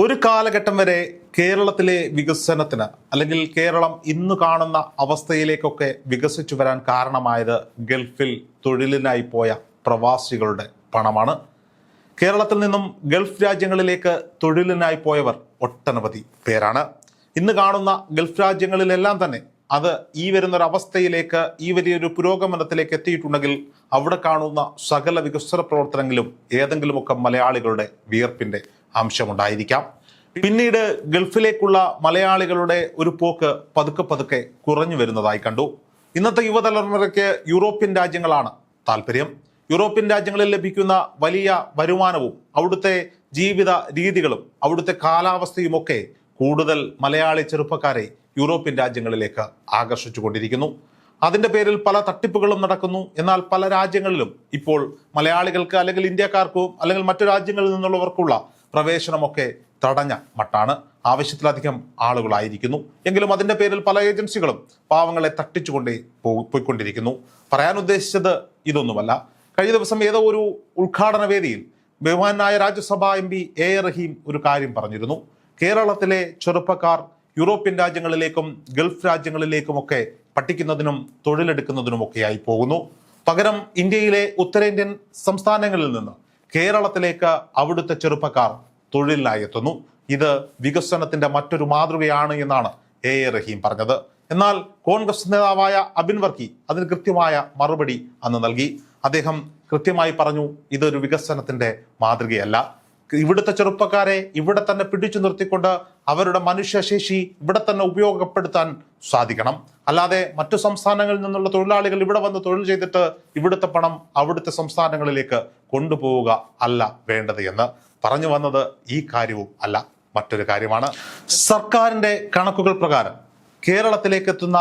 ഒരു കാലഘട്ടം വരെ കേരളത്തിലെ വികസനത്തിന് അല്ലെങ്കിൽ കേരളം ഇന്ന് കാണുന്ന അവസ്ഥയിലേക്കൊക്കെ വികസിച്ചു വരാൻ കാരണമായത് ഗൾഫിൽ തൊഴിലിനായി പോയ പ്രവാസികളുടെ പണമാണ്. കേരളത്തിൽ നിന്നും ഗൾഫ് രാജ്യങ്ങളിലേക്ക് തൊഴിലിനായി പോയവർ ഒട്ടനവധി പേരാണ്. ഇന്ന് കാണുന്ന ഗൾഫ് രാജ്യങ്ങളിലെല്ലാം തന്നെ അത് ഈ വരുന്നൊരവസ്ഥയിലേക്ക് ഈ വലിയൊരു പുരോഗമനത്തിലേക്ക് എത്തിയിട്ടുണ്ടെങ്കിൽ അവിടെ കാണുന്ന സകല വികസന പ്രവർത്തനങ്ങളിലും ഏതെങ്കിലുമൊക്കെ മലയാളികളുടെ വിയർപ്പിന്റെ അംശമുണ്ടായിരിക്കാം പിന്നീട് ഗൾഫിലേക്കുള്ള മലയാളികളുടെ ഒരു പോക്ക് പതുക്കെ പതുക്കെ കുറഞ്ഞു വരുന്നതായി കണ്ടു. ഇന്നത്തെ യുവതലമുറയ്ക്ക് യൂറോപ്യൻ രാജ്യങ്ങളാണ് താല്പര്യം. യൂറോപ്യൻ രാജ്യങ്ങളിൽ ലഭിക്കുന്ന വലിയ വരുമാനവും അവിടുത്തെ ജീവിത രീതികളും അവിടുത്തെ കാലാവസ്ഥയുമൊക്കെ കൂടുതൽ മലയാളി ചെറുപ്പക്കാരെ യൂറോപ്യൻ രാജ്യങ്ങളിലേക്ക് ആകർഷിച്ചുകൊണ്ടിരിക്കുന്നു. അതിന്റെ പേരിൽ പല തട്ടിപ്പുകളും നടക്കുന്നു. എന്നാൽ പല രാജ്യങ്ങളിലും ഇപ്പോൾ മലയാളികൾക്ക് അല്ലെങ്കിൽ ഇന്ത്യക്കാർക്കും അല്ലെങ്കിൽ മറ്റു രാജ്യങ്ങളിൽ നിന്നുള്ളവർക്കുള്ള പ്രവേശനമൊക്കെ തടഞ്ഞ മട്ടാണ്. ആവശ്യത്തിലധികം ആളുകളായിരിക്കുന്നു. എങ്കിലും അതിന്റെ പേരിൽ പല ഏജൻസികളും പാവങ്ങളെ തട്ടിച്ചുകൊണ്ടേ പോയിക്കൊണ്ടിരിക്കുന്നു. പറയാൻ ഉദ്ദേശിച്ചത് ഇതൊന്നുമല്ല. കഴിഞ്ഞ ദിവസം ഏതോ ഒരു ഉദ്ഘാടന വേദിയിൽ ബഹുമാനായ Rajya Sabha M P A Rahim ഒരു കാര്യം പറഞ്ഞിരുന്നു. കേരളത്തിലെ ചെറുപ്പക്കാർ യൂറോപ്യൻ രാജ്യങ്ങളിലേക്കും ഗൾഫ് രാജ്യങ്ങളിലേക്കുമൊക്കെ പഠിക്കുന്നതിനും തൊഴിലെടുക്കുന്നതിനുമൊക്കെയായി പോകുന്നു. പകരം ഇന്ത്യയിലെ ഉത്തരേന്ത്യൻ സംസ്ഥാനങ്ങളിൽ നിന്ന് കേരളത്തിലേക്ക് അവിടുത്തെ ചെറുപ്പക്കാർ തൊഴിലിനായി എത്തുന്നു. ഇത് വികസനത്തിന്റെ മറ്റൊരു മാതൃകയാണ് എന്നാണ് എ എ റഹീം പറഞ്ഞത്. എന്നാൽ കോൺഗ്രസ് നേതാവായ അബിൻ വർക്കി അതിന് കൃത്യമായ മറുപടി അന്ന് നൽകി. അദ്ദേഹം കൃത്യമായി പറഞ്ഞു ഇതൊരു വികസനത്തിന്റെ മാതൃകയല്ല. ഇവിടുത്തെ ചെറുപ്പക്കാരെ ഇവിടെ തന്നെ പിടിച്ചു നിർത്തിക്കൊണ്ട് അവരുടെ മനുഷ്യശേഷി ഇവിടെ തന്നെ ഉപയോഗപ്പെടുത്താൻ സാധിക്കണം. അല്ലാതെ മറ്റു സംസ്ഥാനങ്ങളിൽ നിന്നുള്ള തൊഴിലാളികൾ ഇവിടെ വന്ന് തൊഴിൽ ചെയ്തിട്ട് ഇവിടുത്തെ പണം അവിടുത്തെ സംസ്ഥാനങ്ങളിലേക്ക് കൊണ്ടുപോവുക അല്ല വേണ്ടത് എന്ന് പറഞ്ഞു വന്നത് ഈ കാര്യവും അല്ല. മറ്റൊരു കാര്യമാണ് സർക്കാരിന്റെ കണക്കുകൾ പ്രകാരം കേരളത്തിലേക്ക് എത്തുന്ന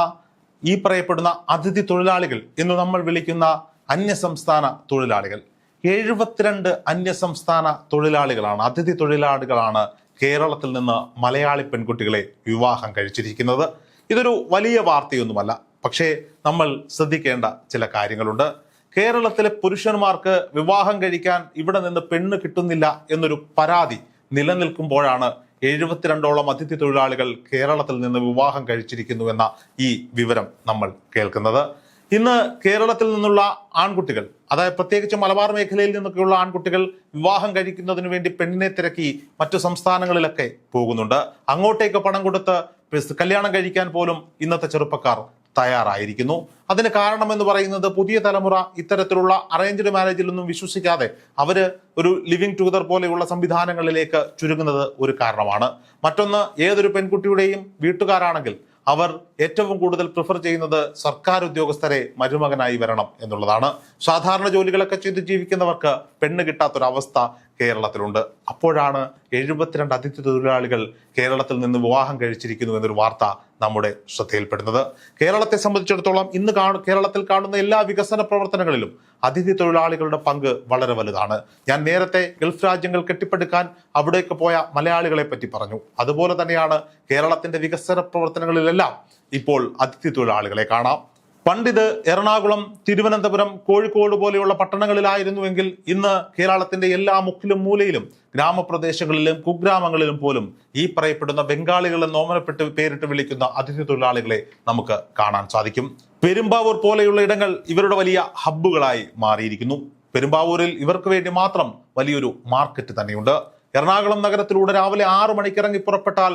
ഈ പറയപ്പെടുന്ന അതിഥി തൊഴിലാളികൾ എന്ന് നമ്മൾ വിളിക്കുന്ന അന്യസംസ്ഥാന തൊഴിലാളികൾ. എഴുപത്തിരണ്ട് അന്യസംസ്ഥാന തൊഴിലാളികളാണ് അതിഥി തൊഴിലാളികളാണ് കേരളത്തിൽ നിന്ന് മലയാളി പെൺകുട്ടികളെ വിവാഹം കഴിച്ചിരിക്കുന്നത്. ഇതൊരു വലിയ വാർത്തയൊന്നുമല്ല. പക്ഷേ നമ്മൾ ശ്രദ്ധിക്കേണ്ട ചില കാര്യങ്ങളുണ്ട്. കേരളത്തിലെ പുരുഷന്മാർക്ക് വിവാഹം കഴിക്കാൻ ഇവിടെ നിന്ന് പെണ്ണ് കിട്ടുന്നില്ല എന്നൊരു പരാതി നിലനിൽക്കുമ്പോഴാണ് എഴുപത്തിരണ്ടോളം അതിഥി തൊഴിലാളികൾ കേരളത്തിൽ നിന്ന് വിവാഹം കഴിച്ചിരിക്കുന്നു എന്ന ഈ വിവരം നമ്മൾ കേൾക്കുന്നത്. ഇന്ന് കേരളത്തിൽ നിന്നുള്ള ആൺകുട്ടികൾ അതായത് പ്രത്യേകിച്ച് മലബാർ മേഖലയിൽ നിന്നൊക്കെയുള്ള ആൺകുട്ടികൾ വിവാഹം കഴിക്കുന്നതിന് വേണ്ടി പെണ്ണിനെ തിരക്കി മറ്റു സംസ്ഥാനങ്ങളിലൊക്കെ പോകുന്നുണ്ട്. അങ്ങോട്ടേക്ക് പണം കൊടുത്ത് കല്യാണം കഴിക്കാൻ പോലും ഇന്നത്തെ ചെറുപ്പക്കാർ തയ്യാറായിരിക്കുന്നു. അതിന് കാരണമെന്ന് പറയുന്നത് പുതിയ തലമുറ ഇത്തരത്തിലുള്ള അറേഞ്ച്ഡ് മാരേജിലൊന്നും വിശ്വസിക്കാതെ അവർ ഒരു ലിവിങ് ടുഗദർ പോലെയുള്ള സംവിധാനങ്ങളിലേക്ക് ചുരുങ്ങുന്നത് ഒരു കാരണമാണ്. മറ്റൊന്ന് ഏതൊരു പെൺകുട്ടിയുടെയും വീട്ടുകാരാണെങ്കിൽ അവർ ഏറ്റവും കൂടുതൽ പ്രിഫർ ചെയ്യുന്നത് സർക്കാർ ഉദ്യോഗസ്ഥരെ മരുമകനായി വരണം എന്നുള്ളതാണ്. സാധാരണ ജോലികളൊക്കെ ചെയ്ത് ജീവിക്കുന്നവർക്ക് പെണ്ണ് കിട്ടാത്തൊരവസ്ഥ കേരളത്തിലുണ്ട്. അപ്പോഴാണ് എഴുപത്തിരണ്ട് അതിഥി തൊഴിലാളികൾ കേരളത്തിൽ നിന്ന് വിവാഹം കഴിച്ചിരിക്കുന്നു എന്നൊരു വാർത്ത നമ്മുടെ ശ്രദ്ധയിൽപ്പെടുന്നത്. കേരളത്തെ സംബന്ധിച്ചിടത്തോളം ഇന്ന് കേരളത്തിൽ കാണുന്ന എല്ലാ വികസന പ്രവർത്തനങ്ങളിലും അതിഥി തൊഴിലാളികളുടെ പങ്ക് വളരെ വലുതാണ്. ഞാൻ നേരത്തെ ഗൾഫ് രാജ്യങ്ങൾ കെട്ടിപ്പടുക്കാൻ അവിടേക്ക് പോയ മലയാളികളെ പറ്റി പറഞ്ഞു. അതുപോലെ തന്നെയാണ് കേരളത്തിന്റെ വികസന പ്രവർത്തനങ്ങളിലെല്ലാം ഇപ്പോൾ അതിഥി തൊഴിലാളികളെ കാണാം. പണ്ടിത് എറണാകുളം തിരുവനന്തപുരം കോഴിക്കോട് പോലെയുള്ള പട്ടണങ്ങളിലായിരുന്നുവെങ്കിൽ ഇന്ന് കേരളത്തിന്റെ എല്ലാ മുക്കിലും മൂലയിലും ഗ്രാമപ്രദേശങ്ങളിലും കുഗ്രാമങ്ങളിലും പോലും ഈ പറയപ്പെടുന്ന ബംഗാളികൾ എന്ന് ഓമനപ്പെട്ട് പേരിട്ട് വിളിക്കുന്ന അതിഥി തൊഴിലാളികളെ നമുക്ക് കാണാൻ സാധിക്കും. പെരുമ്പാവൂർ പോലെയുള്ള ഇടങ്ങൾ ഇവരുടെ വലിയ ഹബ്ബുകളായി മാറിയിരിക്കുന്നു. പെരുമ്പാവൂരിൽ ഇവർക്ക് വേണ്ടി മാത്രം വലിയൊരു മാർക്കറ്റ് തന്നെയുണ്ട്. എറണാകുളം നഗരത്തിലൂടെ രാവിലെ ആറു മണിക്കിറങ്ങി പുറപ്പെട്ടാൽ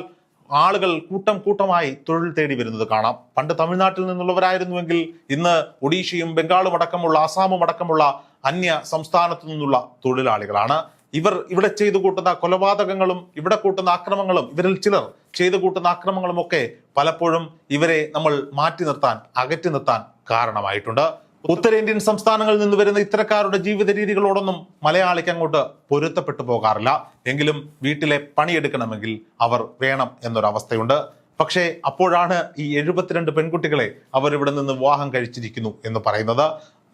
ആളുകൾ കൂട്ടം കൂട്ടമായി തൊഴിൽ തേടി വരുന്നത് കാണാം. പണ്ട് തമിഴ്നാട്ടിൽ നിന്നുള്ളവരായിരുന്നുവെങ്കിൽ ഇന്ന് ഒഡീഷയും ബംഗാളും അടക്കമുള്ള ആസാമും അടക്കമുള്ള അന്യ സംസ്ഥാനത്തു നിന്നുള്ള തൊഴിലാളികളാണ്. ഇവർ ഇവിടെ ചെയ്തു കൂട്ടുന്ന കൊലപാതകങ്ങളും ഇവിടെ കൂട്ടുന്ന ആക്രമങ്ങളും ഇവരിൽ ചിലർ ചെയ്തു കൂട്ടുന്ന ആക്രമങ്ങളും ഒക്കെ പലപ്പോഴും ഇവരെ നമ്മൾ മാറ്റി നിർത്താൻ അകറ്റി നിർത്താൻ കാരണമായിട്ടുണ്ട്. ഉത്തരേന്ത്യൻ സംസ്ഥാനങ്ങളിൽ നിന്ന് വരുന്ന ഇത്തരക്കാരുടെ ജീവിത രീതികളോടൊന്നും മലയാളിക്ക് അങ്ങോട്ട് പൊരുത്തപ്പെട്ടു പോകാറില്ല. എങ്കിലും വീട്ടിലെ പണിയെടുക്കണമെങ്കിൽ അവർ വേണം എന്നൊരവസ്ഥയുണ്ട്. പക്ഷേ അപ്പോഴാണ് ഈ എഴുപത്തിരണ്ട് പെൺകുട്ടികളെ അവരിവിടെ നിന്ന് വിവാഹം കഴിച്ചിരിക്കുന്നു എന്ന് പറയുന്നത്.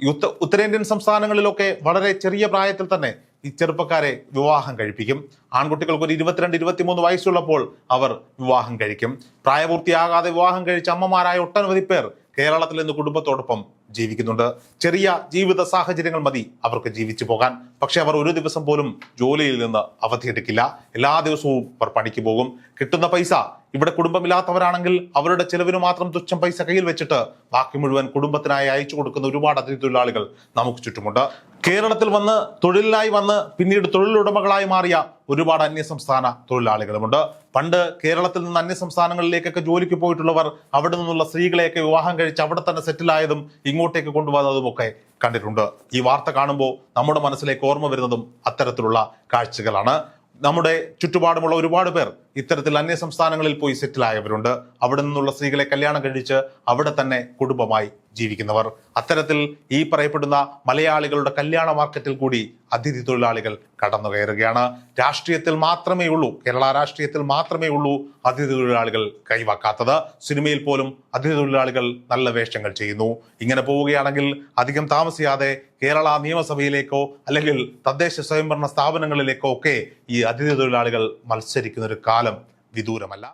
ഉത്ത ഉത്തരേന്ത്യൻ സംസ്ഥാനങ്ങളിലൊക്കെ വളരെ ചെറിയ പ്രായത്തിൽ തന്നെ ഈ ചെറുപ്പക്കാരെ വിവാഹം കഴിപ്പിക്കും. ആൺകുട്ടികൾക്ക് ഒരു ഇരുപത്തിരണ്ട് ഇരുപത്തിമൂന്ന് വയസ്സുള്ളപ്പോൾ അവർ വിവാഹം കഴിക്കും. പ്രായപൂർത്തിയാകാതെ വിവാഹം കഴിച്ച അമ്മമാരായ ഒട്ടനവധി പേർ കേരളത്തിൽ നിന്ന് കുടുംബത്തോടൊപ്പം ജീവിക്കുന്നുണ്ട്. ചെറിയ ജീവിത സാഹചര്യങ്ങൾ മതി അവർക്ക് ജീവിച്ചു പോകാൻ. പക്ഷെ അവർ ഒരു ദിവസം പോലും ജോലിയിൽ നിന്ന് അവധിയെടുക്കില്ല എല്ലാ ദിവസവും അവർ പണിക്ക് പോകും. കിട്ടുന്ന പൈസ ഇവിടെ കുടുംബമില്ലാത്തവരാണെങ്കിൽ അവരുടെ ചെലവിന് മാത്രം തുച്ഛം പൈസ കയ്യിൽ വെച്ചിട്ട് ബാക്കി മുഴുവൻ കുടുംബത്തിനായി അയച്ചു കൊടുക്കുന്ന ഒരുപാട് അതിഥി തൊഴിലാളികൾ നമുക്ക് ചുറ്റുമുണ്ട്. കേരളത്തിൽ വന്ന് തൊഴിലിനായി വന്ന് പിന്നീട് തൊഴിലുടമകളായി മാറിയ ഒരുപാട് അന്യസംസ്ഥാന തൊഴിലാളികളുമുണ്ട്. പണ്ട് കേരളത്തിൽ നിന്ന് അന്യസംസ്ഥാനങ്ങളിലേക്കൊക്കെ ജോലിക്ക് പോയിട്ടുള്ളവർ അവിടെ നിന്നുള്ള സ്ത്രീകളെയൊക്കെ വിവാഹം കഴിച്ച് അവിടെ തന്നെ സെറ്റിലായതും ഇങ്ങോട്ടേക്ക് കൊണ്ടുവന്നതുമൊക്കെ കണ്ടിട്ടുണ്ട്. ഈ വാർത്ത കാണുമ്പോൾ നമ്മുടെ മനസ്സിലേക്ക് ഓർമ്മ വരുന്നതും അത്തരത്തിലുള്ള കാഴ്ചകളാണ്. നമ്മുടെ ചുറ്റുപാടുമുള്ള ഒരുപാട് പേർ ഇത്തരത്തിൽ അന്യ സംസ്ഥാനങ്ങളിൽ പോയി സെറ്റിൽ ആയവരുണ്ട് അവിടെ നിന്നുള്ള സ്ത്രീകളെ കല്യാണം കഴിച്ച് അവിടെ തന്നെ കുടുംബമായി ജീവിക്കുന്നവർ. അത്തരത്തിൽ ഈ പറയപ്പെടുന്ന മലയാളികളുടെ കല്യാണ മാർക്കറ്റിൽ കൂടി അതിഥി തൊഴിലാളികൾ കടന്നു കയറുകയാണ്. രാഷ്ട്രീയത്തിൽ മാത്രമേ ഉള്ളൂ കേരള രാഷ്ട്രീയത്തിൽ മാത്രമേ ഉള്ളൂ അതിഥി തൊഴിലാളികൾ കൈവാക്കാത്തത്. സിനിമയിൽ പോലും അതിഥി തൊഴിലാളികൾ നല്ല വേഷങ്ങൾ ചെയ്യുന്നു. ഇങ്ങനെ പോവുകയാണെങ്കിൽ അധികം താമസിയാതെ കേരള നിയമസഭയിലേക്കോ അല്ലെങ്കിൽ തദ്ദേശ സ്വയംഭരണ സ്ഥാപനങ്ങളിലേക്കോ ഒക്കെ ഈ അതിഥി തൊഴിലാളികൾ മത്സരിക്കുന്ന ഒരു കാലം വിദൂരമല്ല.